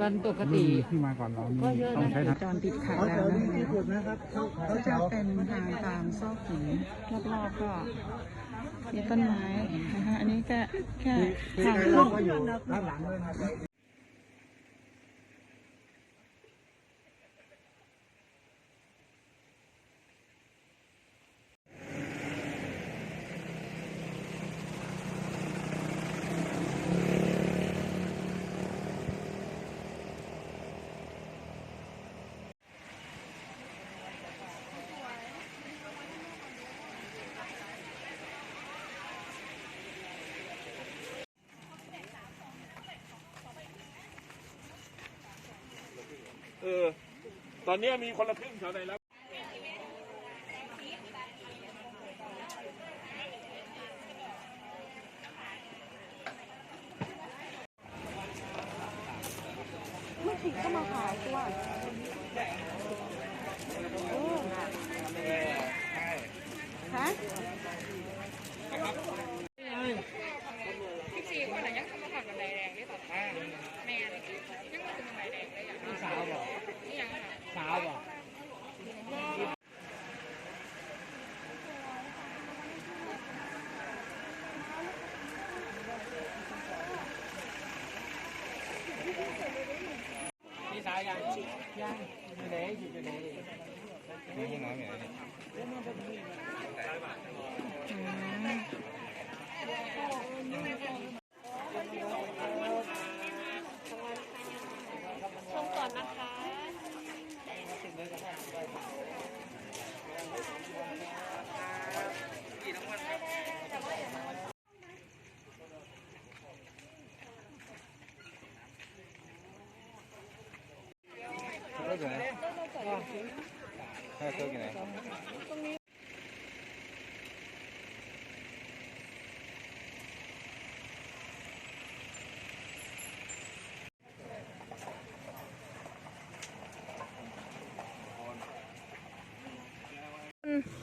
วันปกติ ที่มาก่อนเราก็นี่เยอะต้องนะใช้ทาง จรปิดขาดแล้วนะคะก็จะเป็นทางตามซอกหินรอบๆก็มีต้นไม้นะคะอันนี้แค่แค่ทางขึ้นด้านหลังเลยนะเออ ตอนนี้มีคนละครึ่งแถวไหนแล้วไม่ถึงก็มาขายตัวฮะ สายยังยังยู่ไหนอยู่ไหนนี่ยังน้อยอย่ไงนอื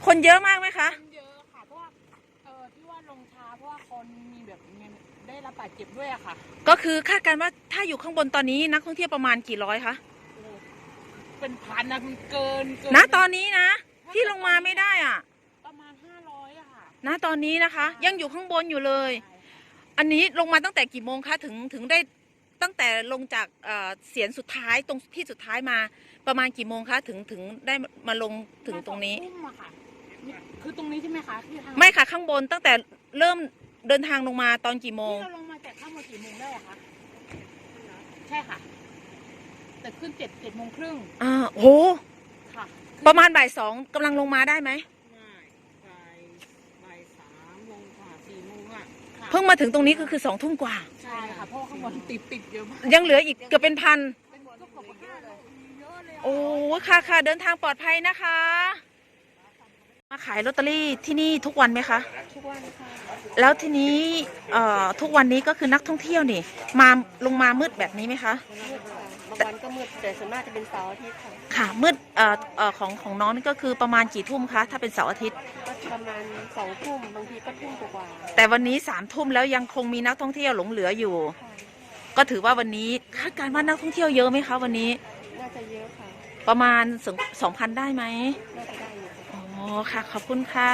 คนเยอะมากไหมคะเยอะค่ะ เพราะว่าเออที่ว่าลงช้าเพราะว่าคนมีแบบมีได้รับบาดเจ็บด้วยอะค่ะ ก็คือคาดการณ์ว่าถ้าอยู่ข้างบนตอนนี้นักท่องเที่ยวประมาณกี่ร้อยคะ เป็นพันนะมันเกินเกิณตอนนี้นะ ที่ลงมาไม่ได้อะ ประมาณห้าร้อยอะค่ะณตอนนี้นะคะ ยังอยู่ข้างบนอยู่เลย อันนี้ลงมาตั้งแต่กี่โมงคะถึงถึงได้ตั้งแต่ลงจากเอ่อเสียนสุดท้ายตรงที่สุดท้ายมาประมาณกี่โมงคะถึงถึงได้มาลงถึงตรงนี้มาสอทุ่มอะค่ะนี่คือตรงนี้ใช่ไหมคะที่ทางไม่ค่ะข้างบนตั้งแต่เริ่มเดินทางลงมาตอนกี่โมงที่เราลงมาจากข้างบนกี่โมงได้อะคะใช่ค่ะ แต่ขึ้นเจ็ดเจ็ดโมงครึ่งอ่าโห ค่ะประมาณบ่ายสองกำลังลงมาได้ไหมไม่บ่ายบ่ายสามโมงกว่าสี่โมงอะค่ะเพิ่งมาถึงตรงนี้ก็คือสองทุ่มกว่า ใช่ค่ะเพราะว่าข้างบนติดติดเยอะมากยังเหลืออีกเกือบเป็นพัน เป็นก็ขอบคุณมากเลยเยอะเลยอะโอ้ค่ะค่ะเดินทางปลอดภัยนะคะ มาขายลอตเตอรี่ที่นี่ทุกวันไหมคะ ทุกวันค่ะ แล้วทีนี้เอ่อทุกวันนี้ก็คือนักท่องเที่ยวนี่ มาลงมามืดแบบนี้ไหมคะ มืดค่ะบาง วันก็มืดแต่ส่วนมากจะเป็นเสาร์อาทิตย์ค่ะค่ะมืดเอ่อเอ่อของของน้องนี่ก็คือประมาณกี่ทุ่มคะถ้าเป็นเสาร์อาทิตย์ ก็ประมาณสองทุ่มบางทีก็ทุ่มกว่าแต่วันนี้สามทุ่มแล้วยังคงมีนักท่องเที่ยวหลงเหลืออยู่ๆค่ะก็ถือว่าวันนี้คาดการณ์ว่านักท่องเที่ยวเยอะไหมคะวันนี้น่าจะเยอะค่ะ ประมาณสองพันได้ไหมน่าจะได้อยู่ค่ะอ๋อค่ะขอบคุณค่ะ